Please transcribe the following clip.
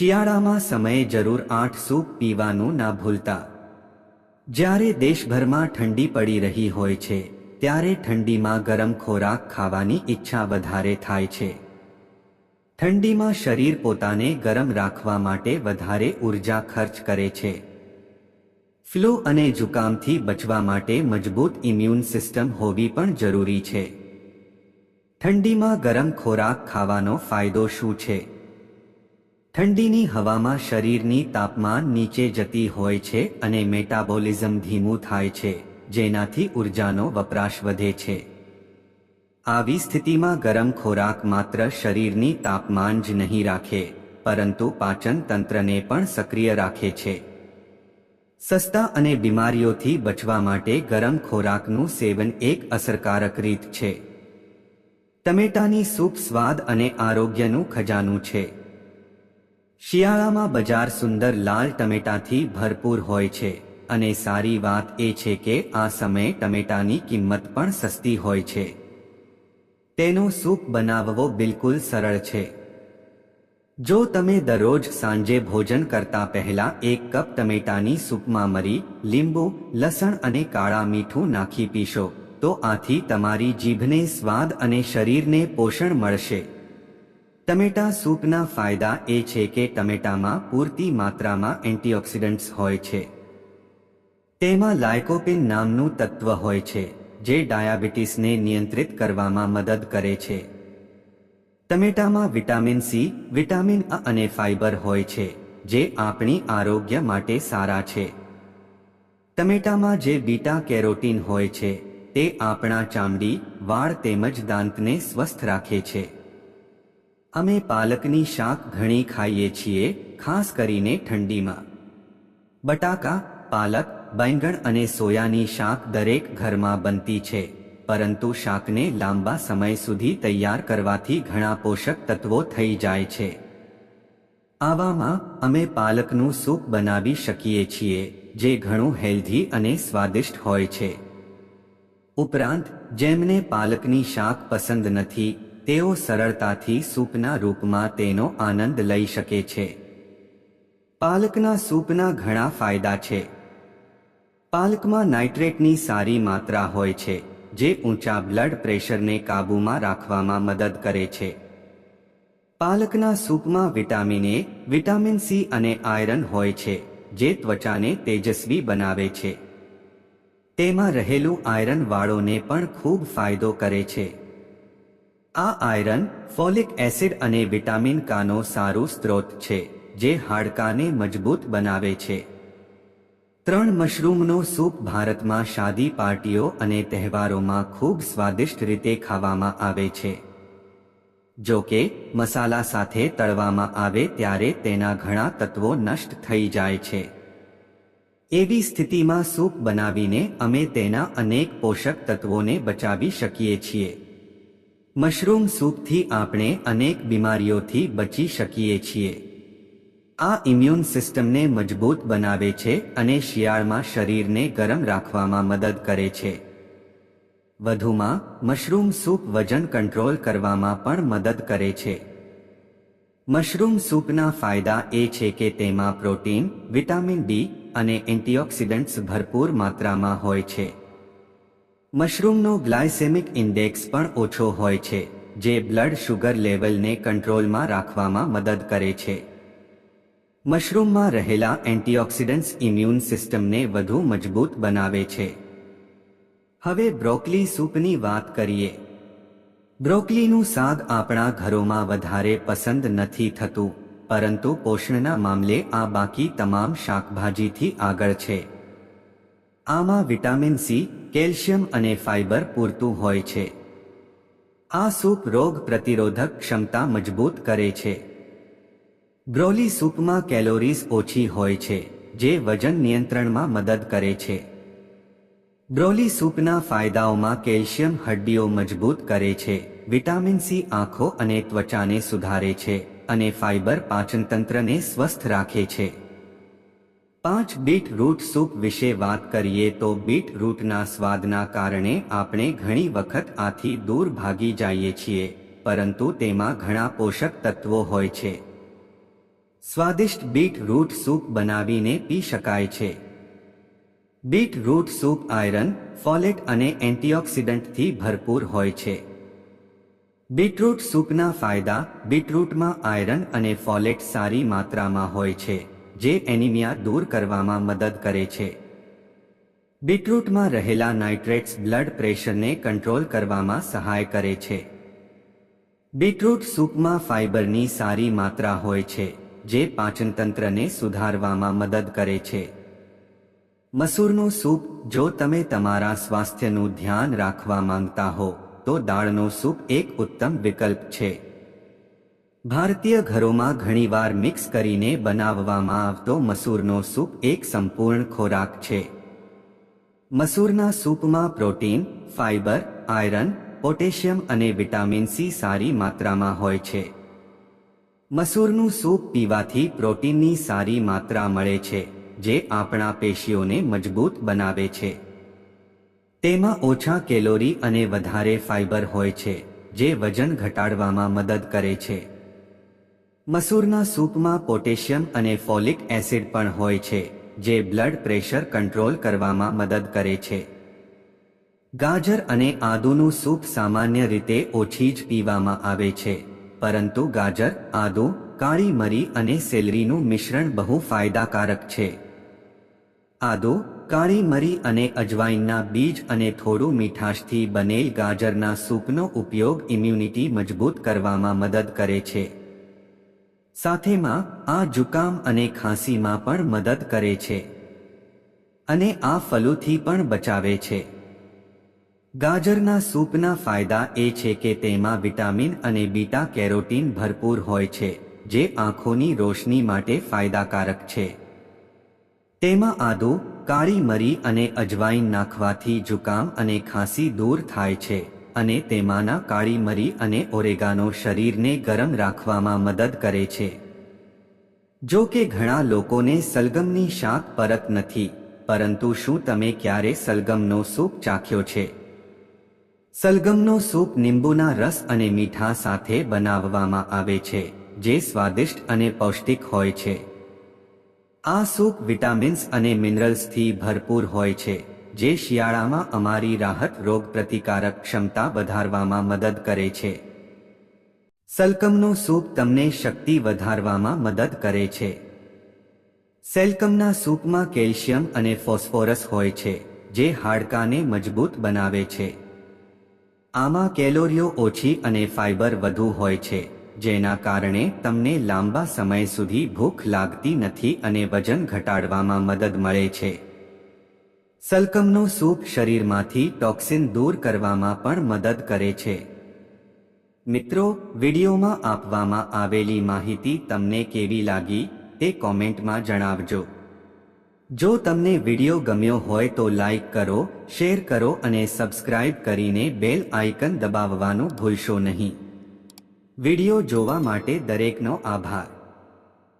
શિયાળામાં સમયે જરૂર આઠ સૂપ પીવાનું ના ભૂલતા. જ્યારે દેશભરમાં ઠંડી પડી રહી હોય છે, ત્યારે ઠંડીમાં ગરમ ખોરાક ખાવાની ઈચ્છા વધારે થાય છે. ઠંડીમાં શરીર પોતાને ગરમ રાખવા માટે વધારે ઊર્જા ખર્ચ કરે છે. ફ્લૂ અને જુકામથી બચવા માટે મજબૂત ઇમ્યુન સિસ્ટમ હોવી પણ જરૂરી છે. ઠંડીમાં ગરમ ખોરાક ખાવાનો ફાયદો શું છે? ઠંડીની હવામાં શરીરની તાપમાન નીચે જતી હોય છે અને મેટાબોલિઝમ ધીમું થાય છે, જેનાથી ઉર્જાનો વપરાશ વધે છે. આવી સ્થિતિમાં ગરમ ખોરાક માત્ર શરીરની તાપમાન જ નહીં રાખે, પરંતુ પાચન તંત્રને પણ સક્રિય રાખે છે. સસ્તા અને બીમારીઓથી બચવા માટે ગરમ ખોરાકનું સેવન એક અસરકારક રીત છે. ટમેટાની સૂપ સ્વાદ અને આરોગ્યનું ખજાનું છે. શિયાળામાં બજાર સુંદર લાલ ટમેટાથી ભરપૂર હોય છે. અને સારી વાત એ છે કે આ સમયે ટમેટાની કિંમત પણ સસ્તી હોય છે. તેનો સૂપ બનાવવો બિલકુલ સરળ છે. જો તમે દરરોજ સાંજે ભોજન કરતા પહેલા એક કપ ટમેટાની સૂપમાં મરી, લીંબુ, લસણ અને કાળા મીઠું નાખી પીશો, તો આથી તમારી જીભને સ્વાદ અને શરીરને પોષણ મળશે. ટમેટા સૂપના ફાયદા એ છે કે ટમેટામાં પૂરતી માત્રામાં એન્ટીઓક્સિડન્ટ્સ હોય છે. તેમાં લાયકોપિન નામનું તત્વ હોય છે, જે ડાયાબિટીસને નિયંત્રિત કરવામાં મદદ કરે છે. ટમેટામાં વિટામિન સી, વિટામિન અ અને ફાઇબર હોય છે, જે આપણી આરોગ્ય માટે સારા છે. ટમેટામાં જે બીટા કેરોટીન હોય છે, તે આપણા ચામડી, વાળ તેમજ દાંતને સ્વસ્થ રાખે છે. અમે પાલકની શાક ઘણી ખાઈએ છીએ, ખાસ કરીને ઠંડીમાં. બટાકા, પાલક બેંગણ અને સોયાની શાક દરેક ઘરમાં બનતી છે, પરંતુ શાકને લાંબા સમય સુધી તૈયાર કરવાથી ઘણા પોષક તત્વો થઈ જાય છે. આવામાં અમે પાલકનું સૂપ બનાવી શકીએ છીએ, જે ઘણું હેલ્ધી અને સ્વાદિષ્ટ હોય છે. ઉપરાંત, જેમને પાલકની શાક પસંદ નથી તેઓ સરળતાથી સૂપના રૂપમાં તેનો આનંદ લઈ શકે છે. પાલકના સૂપના ઘણા ફાયદા છે. પાલકમાં નાઇટ્રેટની સારી માત્રા હોય છે, જે ઊંચા બ્લડ પ્રેશરને કાબૂમાં રાખવામાં મદદ કરે છે. પાલકના સૂપમાં વિટામિન એ, વિટામિન સી અને આયરન હોય છે, જે ત્વચાને તેજસ્વી બનાવે છે. તેમાં રહેલું આયરન વાળોને પણ ખૂબ ફાયદો કરે છે. આ આયરન ફોલિક એસિડ અને વિટામિન કાનો સારું સ્ત્રોત છે, જે હાડકાને મજબૂત બનાવે છે. ત્રણ મશરૂમનો સૂપ ભારતમાં શાદી પાર્ટીઓ અને તહેવારોમાં ખૂબ સ્વાદિષ્ટ રીતે ખાવામાં આવે છે. જો કે, મસાલા સાથે તળવામાં આવે ત્યારે તેના ઘણા તત્વો નષ્ટ થઈ જાય છે. એવી સ્થિતિમાં સૂપ બનાવીને અમે તેના અનેક પોષક તત્વોને બચાવી શકીએ છીએ. મશરૂમ સૂપથી આપણે અનેક બીમારીઓથી બચી શકીએ છીએ. આ ઇમ્યુન સિસ્ટમને મજબૂત બનાવે છે અને શિયાળમાં શરીરને ગરમ રાખવામાં મદદ કરે છે. વધુમાં, મશરૂમ સૂપ વજન કંટ્રોલ કરવામાં પણ મદદ કરે છે. મશરૂમ સૂપના ફાયદા એ છે કે તેમાં પ્રોટીન, વિટામિન ડી અને એન્ટીઓક્સિડન્ટ્સ ભરપૂર માત્રામાં હોય છે. મશરૂમનો ગ્લાયસેમિક ઇન્ડેક્સ પણ ઓછો હોય છે, જે બ્લડ શુગર લેવલને કંટ્રોલમાં રાખવામાં મદદ કરે છે. મશરૂમમાં રહેલા એન્ટીઓક્સિડન્ટ્સ ઇમ્યુન સિસ્ટમને વધુ મજબૂત બનાવે છે. હવે બ્રોકલી સૂપની વાત કરીએ. બ્રોકલીનું શાક આપણા ઘરોમાં વધારે પસંદ નથી થતું, પરંતુ પોષણના મામલે આ બાકી તમામ શાકભાજીથી આગળ છે. આમાં વિટામિન સી કેલ્શિયમ અને ફાઇબર પૂરતું હોય છે. આ સૂપ રોગ પ્રતિરોધક ક્ષમતા મજબૂત કરે છે. બ્રોલી સૂપમાં કેલોરીઝ ઓછી હોય છે, જે વજન નિયંત્રણમાં મદદ કરે છે. બ્રોલી સૂપના ફાયદાઓમાં કેલ્શિયમ હડ્ડીઓ મજબૂત કરે છે, વિટામિન સી આંખો અને ત્વચાને સુધારે છે, અને ફાઇબર પાચનતંત્રને સ્વસ્થ રાખે છે. પાંચ બીટરૂટ સૂપ વિશે વાત કરીએ તો બીટરૂટના સ્વાદના કારણે આપણે ઘણી વખત આથી દૂર ભાગી જઈએ છીએ, પરંતુ તેમાં ઘણા પોષક તત્વો હોય છે. સ્વાદિષ્ટ બીટરૂટ સૂપ બનાવીને પી શકાય છે. બીટરૂટ સૂપ આયરન, ફોલેટ અને એન્ટીઓક્સિડન્ટથી ભરપૂર હોય છે. બીટરૂટ સૂપના ફાયદા, બીટરૂટમાં આયરન અને ફોલેટ સારી માત્રામાં હોય છે. જે એનિમિયા દૂર કરવામાં મદદ કરે છે. બીટરૂટમાં રહેલા નાઇટ્રેટ્સ બ્લડ પ્રેશરને કંટ્રોલ કરવામાં સહાય કરે છે. બીટરૂટ સૂપમાં ફાઇબરની સારી માત્રા હોય છે, જે પાચનતંત્રને સુધારવામાં મદદ કરે છે. મસૂરનું સૂપ, જો તમે તમારા સ્વાસ્થ્યનું ધ્યાન રાખવા માંગતા હો, તો દાળનો સૂપ એક ઉત્તમ વિકલ્પ છે. ભારતીય ઘરોમાં ઘણીવાર મિક્સ કરીને બનાવવામાં આવતો મસૂરનો સૂપ એક સંપૂર્ણ ખોરાક છે. મસૂરના સૂપમાં પ્રોટીન ફાઇબર આયરન, પોટેશિયમ અને વિટામિન સી સારી માત્રામાં હોય છે. મસૂરનું સૂપ પીવાથી પ્રોટીનની સારી માત્રા મળે છે, જે આપણા પેશીઓને મજબૂત બનાવે છે. તેમાં ઓછા કેલોરી અને વધારે ફાઇબર હોય છે, જે વજન ઘટાડવામાં મદદ કરે છે. મસૂરના સૂપમાં પોટેશિયમ અને ફોલિક એસિડ પણ હોય છે, જે બ્લડ પ્રેશર કંટ્રોલ કરવામાં મદદ કરે છે. ગાજર અને આદુનું સૂપ સામાન્ય રીતે ઓછી જ પીવામાં આવે છે, પરંતુ ગાજર, આદુ, કાળી મરી અને સેલરીનું મિશ્રણ બહુ ફાયદાકારક છે. આદુ, કાળી મરી અને અજવાઈનના બીજ અને થોડું મીઠાશથી બનેલ ગાજરના સૂપનો ઉપયોગ ઇમ્યુનિટી મજબૂત કરવામાં મદદ કરે છે. સાથેમાં આ જુકામ અને ખાંસીમાં પણ મદદ કરે છે અને આ ફલૂથી પણ બચાવે છે. ગાજરના સૂપના ફાયદા એ છે કે તેમાં વિટામિન અને બીટા કેરોટીન ભરપૂર હોય છે, જે આંખોની રોશની માટે ફાયદાકારક છે. તેમાં આદુ, કાળી મરી અને અજવાઈન નાખવાથી જુકામ અને ખાંસી દૂર થાય છે. અને તેમાંના કાળી મરી અને ઓરેગાનો શરીરને ગરમ રાખવામાં મદદ કરે છે. જો કે ઘણા લોકોને સલગમની શાક પરત નથી, પરંતુ શું તમે ક્યારે સલગમનો સૂપ ચાખ્યો છે? સલગમનો સૂપ લીંબુના રસ અને મીઠા સાથે બનાવવામાં આવે છે, જે સ્વાદિષ્ટ અને પૌષ્ટિક હોય છે. આ સૂપ વિટામિન્સ અને મિનરલ્સથી ભરપૂર હોય છે. જે શિયાળામાં અમારી રાહત રોગ પ્રતિકારક ક્ષમતા વધારવામાં મદદ કરે છે. સલકમનો સૂપ તમને શક્તિ વધારવામાં મદદ કરે છે. સેલ્કમના સૂપમાં કેલ્શિયમ અને ફોસ્ફોરસ હોય છે, જે હાડકાને મજબૂત બનાવે છે. આમાં કેલોરીઓ ઓછી અને ફાઇબર વધુ હોય છે, જેના કારણે તમને લાંબા સમય સુધી ભૂખ લાગતી નથી અને વજન ઘટાડવામાં મદદ મળે છે. સલકમનો સૂપ શરીરમાંથી ટોક્સિન દૂર કરવામાં પણ મદદ કરે છે. મિત્રો, વિડીયોમાં આપવામાં આવેલી માહિતી તમને કેવી લાગી તે કોમેન્ટમાં જણાવજો. જો તમને વીડિયો ગમ્યો હોય તો લાઈક કરો, શેર કરો અને સબસ્ક્રાઇબ કરીને બેલ આઇકન દબાવવાનું ભૂલશો નહીં. વીડિયો જોવા માટે દરેકનો આભાર.